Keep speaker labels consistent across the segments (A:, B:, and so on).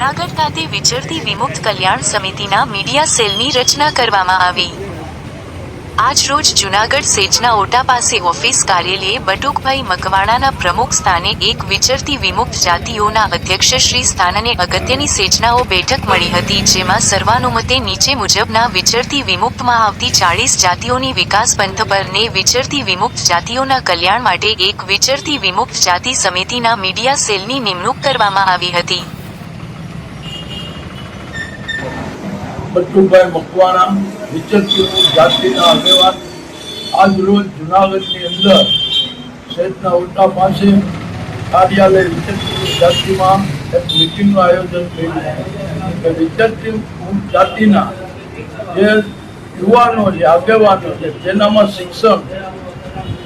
A: જૂનાગઢ ખાતે વિચરતી વિમુક્ત કલ્યાણ સમિતિના મીડિયા સેલની રચના કરવામાં આવી. આજ રોજ જૂનાગઢ સેજના ઓટા પાસે ઓફિસ કાર્યાલયે બટુકભાઈ મકવાણાના પ્રમુખ સ્થાને એક વિચરતી વિમુક્ત જાતિઓના અધ્યક્ષ શ્રી સ્થાનને અગત્યની સેજનાઓ બેઠક મળી હતી, જેમાં સર્વાનુમતે નીચે મુજબના વિચરતી વિમુક્તમાં આવતી ચાળીસ જાતિઓની વિકાસ પંથ પર ને વિચરતી વિમુક્ત જાતિઓના કલ્યાણ માટે એક વિચરતી વિમુક્ત જાતિ સમિતિના મીડિયા સેલની નિમણૂક કરવામાં આવી હતી.
B: બટુભાઈ મકવાણા વિચરતી જાતિના આગેવાન. આજ રોજ જુનાગઢની અંદર શહેરના ઉલ્ટા પાસે કાર્યાલય વિચરતી જાતિમાં એક મિટિંગનું આયોજન કર્યું કે વિચરતી જાતિના જે યુવાનો છે આગેવાનો છે તેનામાં શિક્ષણ,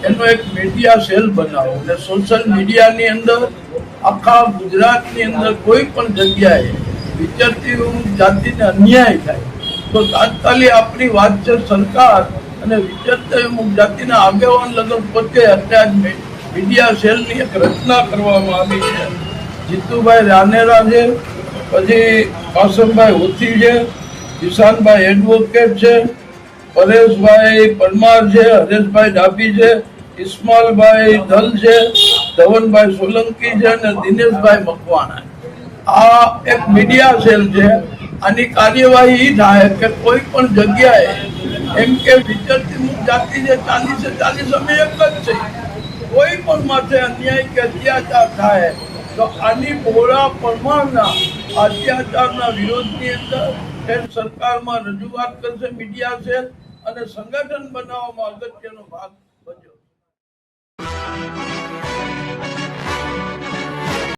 B: એનો એક મીડિયા સેલ બનાવો. અને સોશિયલ મીડિયાની અંદર આખા ગુજરાતની અંદર કોઈ પણ જગ્યાએ વિચરતી જાતિને અન્યાય થાય. તો તાત્કાલિક આપણી વાત છે સરકાર અને અમુક જાતિના આગેવાન લગન પોતે અત્યારે મીડિયા સેલની એક રચના કરવામાં આવી છે. જીતુભાઈ રાનેરા છે, પછી કાસમભાઈ હોથી છે કિશાનભાઈ એડવોકેટ છે, પરેશભાઈ પરમાર છે, હરેશભાઈ ડાભી છે, ઇસ્માલભાઈ ધલ છે, ધવનભાઈ સોલંકી છે અને દિનેશભાઈ મકવાણા આ એક મીડિયા સેલ છે. આની કાર્યવાહી એ થાય કે કોઈ પણ જગ્યાએ એમ કે વિદ્યાર્થી જાતિ છે, ચાલીસે ચાલીસ અમે એક જ છે. કોઈ પણ માથે અન્યાય કે અત્યાચાર થાય, તો આની બહોળા પ્રમાણના અત્યાચારના વિરોધની અંદર કેન્દ્ર સરકારમાં રજૂઆત કરશે મીડિયા સેલ અને સંગઠન બનાવવામાં અગત્યનો ભાગ